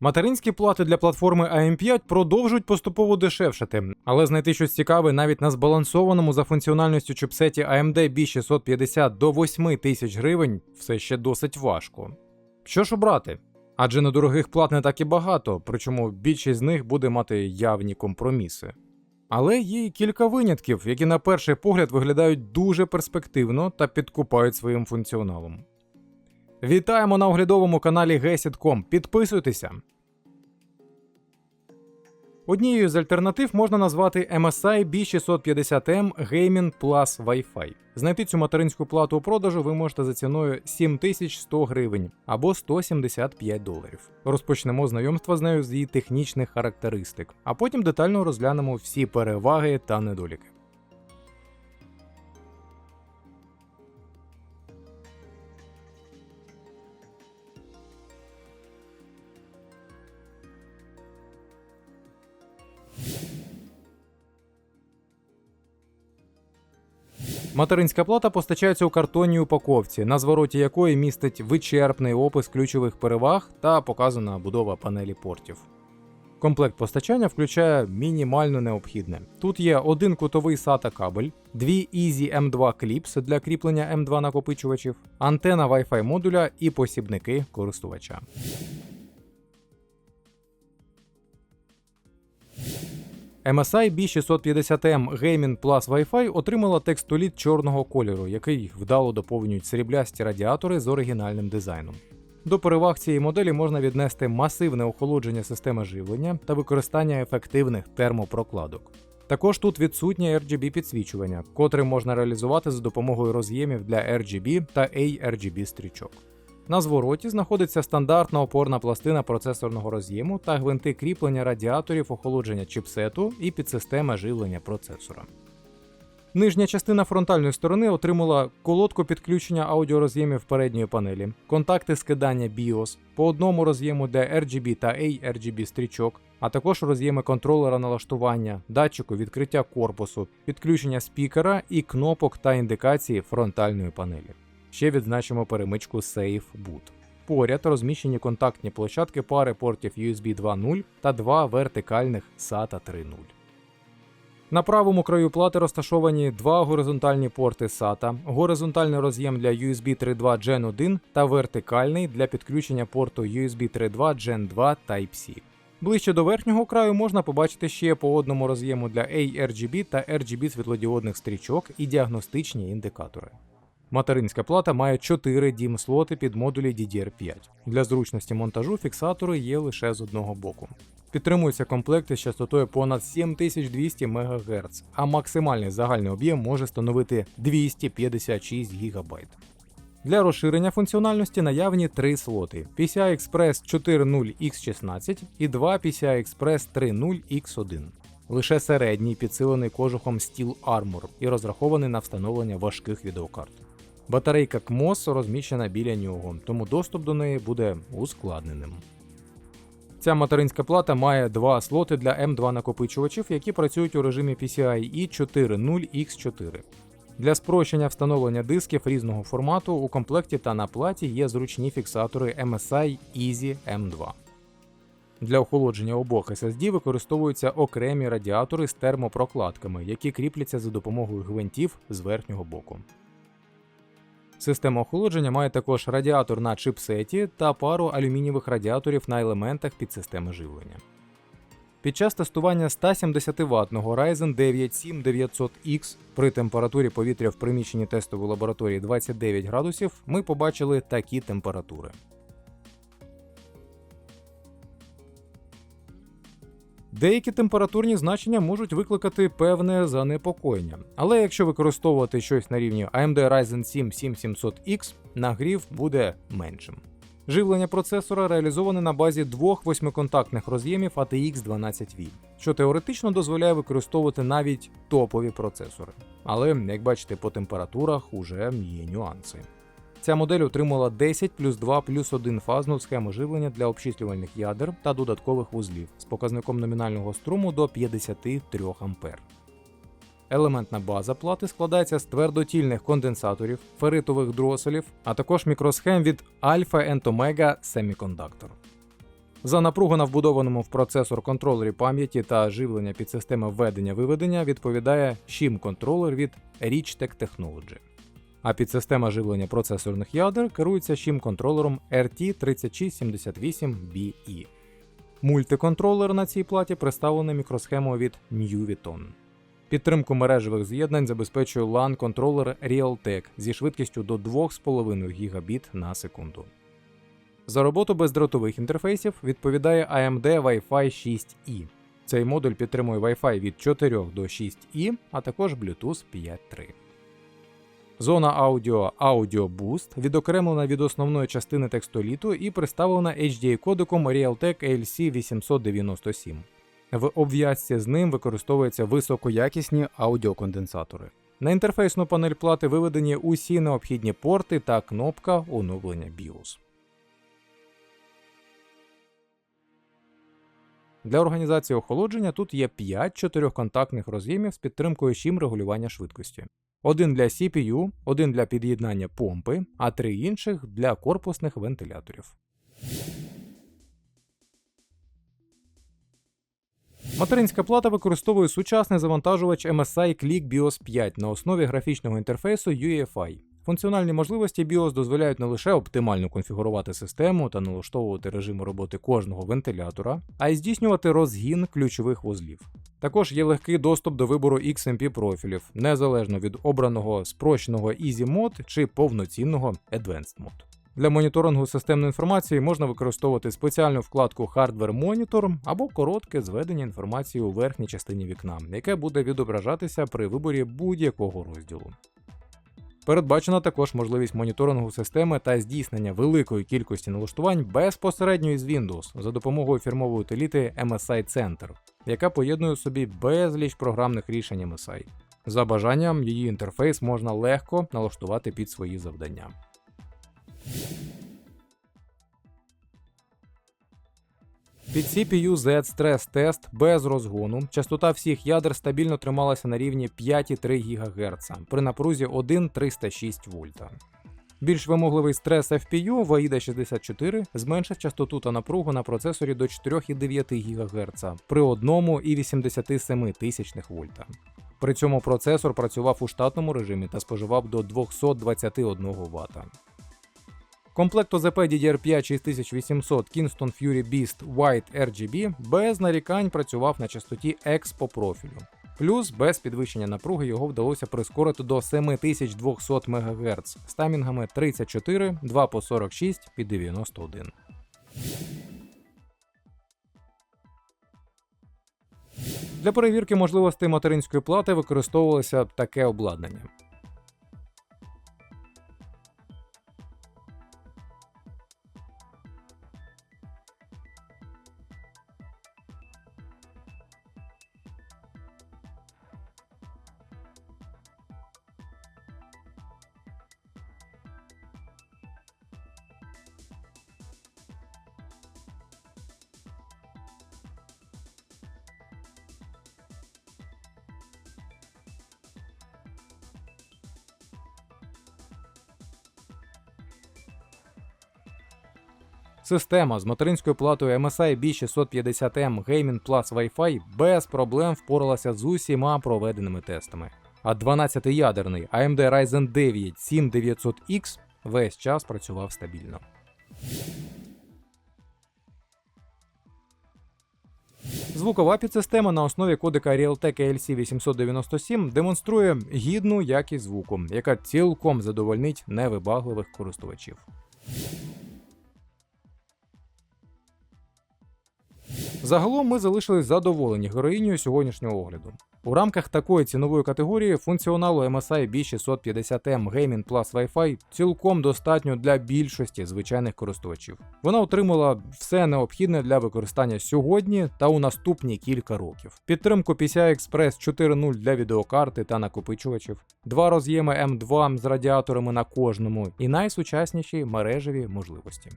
Материнські плати для платформи AM5 продовжують поступово дешевшати, але знайти щось цікаве навіть на збалансованому за функціональністю чипсеті AMD B650 до 8 тисяч гривень все ще досить важко. Що ж обрати? Адже недорогих плат не так і багато, причому більшість з них буде мати явні компроміси. Але є і кілька винятків, які на перший погляд виглядають дуже перспективно та підкупають своїм функціоналом. Вітаємо на оглядовому каналі Gesit.com. Підписуйтеся. Однією з альтернатив можна назвати MSI B650M Gaming Plus Wi-Fi. Знайти цю материнську плату у продажу ви можете за ціною 7100 гривень або 175 доларів. Розпочнемо знайомство з нею з її технічних характеристик, а потім детально розглянемо всі переваги та недоліки. Материнська плата постачається у картонній упаковці, на звороті якої містить вичерпний опис ключових переваг та показана будова панелі портів. Комплект постачання включає мінімально необхідне. Тут є один кутовий SATA кабель, дві Easy M2 Clips для кріплення M2 накопичувачів, антена Wi-Fi модуля і посібники користувача. MSI B650M Gaming Plus Wi-Fi отримала текстоліт чорного кольору, який вдало доповнюють сріблясті радіатори з оригінальним дизайном. До переваг цієї моделі можна віднести масивне охолодження системи живлення та використання ефективних термопрокладок. Також тут відсутнє RGB підсвічування, котре можна реалізувати за допомогою роз'ємів для RGB та ARGB стрічок. На звороті знаходиться стандартна опорна пластина процесорного роз'єму та гвинти кріплення радіаторів охолодження чипсету і підсистема живлення процесора. Нижня частина фронтальної сторони отримала колодку підключення аудіороз'ємів передньої панелі, контакти скидання BIOS, по одному роз'єму для RGB та ARGB стрічок, а також роз'єми контролера налаштування, датчику відкриття корпусу, підключення спікера і кнопок та індикації фронтальної панелі. Ще відзначимо перемичку Safe Boot. Поряд розміщені контактні площадки пари портів USB 2.0 та два вертикальних SATA 3.0. На правому краю плати розташовані два горизонтальні порти SATA, горизонтальний роз'єм для USB 3.2 Gen 1 та вертикальний для підключення порту USB 3.2 Gen 2 Type-C. Ближче до верхнього краю можна побачити ще по одному роз'єму для ARGB та RGB світлодіодних стрічок і діагностичні індикатори. Материнська плата має 4 DIMM слоти під модулі DDR5. Для зручності монтажу фіксатори є лише з одного боку. Підтримуються комплекти з частотою понад 7200 МГц, а максимальний загальний об'єм може становити 256 ГБ. Для розширення функціональності наявні три слоти: PCI Express 4.0X16 і два PCI Express 3.0X1. Лише середній підсилений кожухом Steel Armor і розрахований на встановлення важких відеокарт. Батарейка КМОС розміщена біля нього, тому доступ до неї буде ускладненим. Ця материнська плата має два слоти для M2 накопичувачів, які працюють у режимі PCIe 4.0X4. Для спрощення встановлення дисків різного формату у комплекті та на платі є зручні фіксатори MSI Easy M2. Для охолодження обох SSD використовуються окремі радіатори з термопрокладками, які кріпляться за допомогою гвинтів з верхнього боку. Система охолодження має також радіатор на чипсеті та пару алюмінієвих радіаторів на елементах підсистеми живлення. Під час тестування 170 ваттного Ryzen 9 7900X при температурі повітря в приміщенні тестової лабораторії 29 градусів ми побачили такі температури. Деякі температурні значення можуть викликати певне занепокоєння, але якщо використовувати щось на рівні AMD Ryzen 7 7700X, нагрів буде меншим. Живлення процесора реалізоване на базі двох восьмиконтактних роз'ємів ATX 12V, що теоретично дозволяє використовувати навіть топові процесори. Але, як бачите, по температурах уже є нюанси. Ця модель отримала 10 плюс 2 плюс 1 фазну схему живлення для обчислювальних ядер та додаткових вузлів з показником номінального струму до 53 А. Елементна база плати складається з твердотільних конденсаторів, феритових дроселів, а також мікросхем від Alpha and Omega Semiconductor. За напругу на вбудованому в процесор контролері пам'яті та живлення підсистеми введення-виведення відповідає shim контролер від Richtek Technology. А підсистема живлення процесорних ядер керується shim контролером RT3678BE. Мультиконтролер на цій платі представлений мікросхемою від Nuviton. Підтримку мережевих з'єднань забезпечує LAN-контролер Realtek зі швидкістю до 2,5 Гбіт на секунду. За роботу бездротових інтерфейсів відповідає AMD Wi-Fi 6E. Цей модуль підтримує Wi-Fi від 4 до 6E, а також Bluetooth 5.3. Зона аудіо Audio Boost відокремлена від основної частини текстоліту і представлена HDA-кодеком Realtek ALC 897. В обв'язці з ним використовуються високоякісні аудіоконденсатори. На інтерфейсну панель плати виведені усі необхідні порти та кнопка оновлення BIOS. Для організації охолодження тут є 5 чотирьохконтактних роз'ємів з підтримкою щім регулювання швидкості. Один для CPU, один для під'єднання помпи, а три інших для корпусних вентиляторів. Материнська плата використовує сучасний завантажувач MSI Click BIOS 5 на основі графічного інтерфейсу UEFI. Функціональні можливості BIOS дозволяють не лише оптимально конфігурувати систему та налаштовувати режими роботи кожного вентилятора, а й здійснювати розгін ключових вузлів. Також є легкий доступ до вибору XMP профілів, незалежно від обраного спрощеного Easy Mode чи повноцінного Advanced Mode. Для моніторингу системної інформації можна використовувати спеціальну вкладку Hardware Monitor або коротке зведення інформації у верхній частині вікна, яке буде відображатися при виборі будь-якого розділу. Передбачена також можливість моніторингу системи та здійснення великої кількості налаштувань безпосередньо із Windows за допомогою фірмової утиліти MSI Center, яка поєднує в собі безліч програмних рішень MSI. За бажанням, її інтерфейс можна легко налаштувати під свої завдання. Під CPU Z Stress Test без розгону частота всіх ядер стабільно трималася на рівні 5,3 ГГц при напрузі 1,306 вольта. Більш вимогливий стрес FPU VAIDA 64 зменшив частоту та напругу на процесорі до 4,9 ГГц при 1,87 тисячних вольта. При цьому процесор працював у штатному режимі та споживав до 221 Вт. Комплект ОЗП DDR5 6800 Kingston Fury Beast White RGB без нарікань працював на частоті X по профілю. Плюс без підвищення напруги його вдалося прискорити до 7200 МГц з таймінгами 34, 2 по 46 під 91. Для перевірки можливостей материнської плати використовувалося таке обладнання. Система з материнською платою MSI B650M Gaming Plus Wi-Fi без проблем впоралася з усіма проведеними тестами. А 12-ядерний AMD Ryzen 9 7900X весь час працював стабільно. Звукова підсистема на основі кодека Realtek ALC 897 демонструє гідну якість звуку, яка цілком задовольнить невибагливих користувачів. Загалом ми залишились задоволені героїнею сьогоднішнього огляду. У рамках такої цінової категорії функціоналу MSI B650M Gaming Plus Wi-Fi цілком достатньо для більшості звичайних користувачів. Вона отримала все необхідне для використання сьогодні та у наступні кілька років. Підтримку PCI Express 4.0 для відеокарти та накопичувачів, два роз'єми M2 з радіаторами на кожному і найсучасніші мережеві можливості.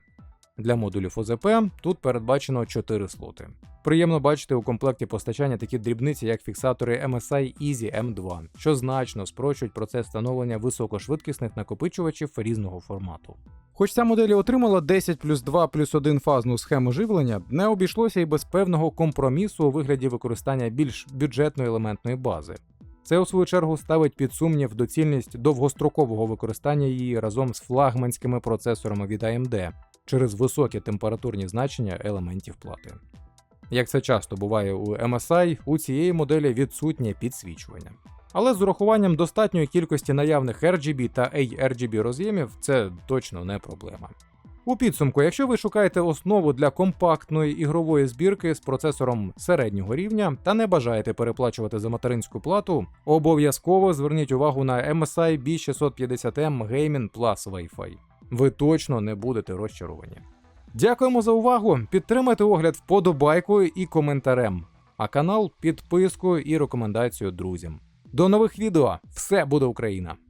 Для модулів ОЗП тут передбачено 4 слоти. Приємно бачити у комплекті постачання такі дрібниці, як фіксатори MSI Easy M2, що значно спрощують процес встановлення високошвидкісних накопичувачів різного формату. Хоч ця модель отримала 10 плюс 2 плюс 1 фазну схему живлення, не обійшлося і без певного компромісу у вигляді використання більш бюджетної елементної бази. Це у свою чергу ставить під сумнів доцільність довгострокового використання її разом з флагманськими процесорами від AMD через високі температурні значення елементів плати. Як це часто буває у MSI, у цієї моделі відсутнє підсвічування. Але з урахуванням достатньої кількості наявних RGB та ARGB роз'ємів це точно не проблема. У підсумку, якщо ви шукаєте основу для компактної ігрової збірки з процесором середнього рівня та не бажаєте переплачувати за материнську плату, обов'язково зверніть увагу на MSI B650M Gaming Plus Wi-Fi. Ви точно не будете розчаровані. Дякуємо за увагу! Підтримайте огляд вподобайкою і коментарем, а канал підпискою і рекомендацією друзям. До нових відео! Все буде Україна!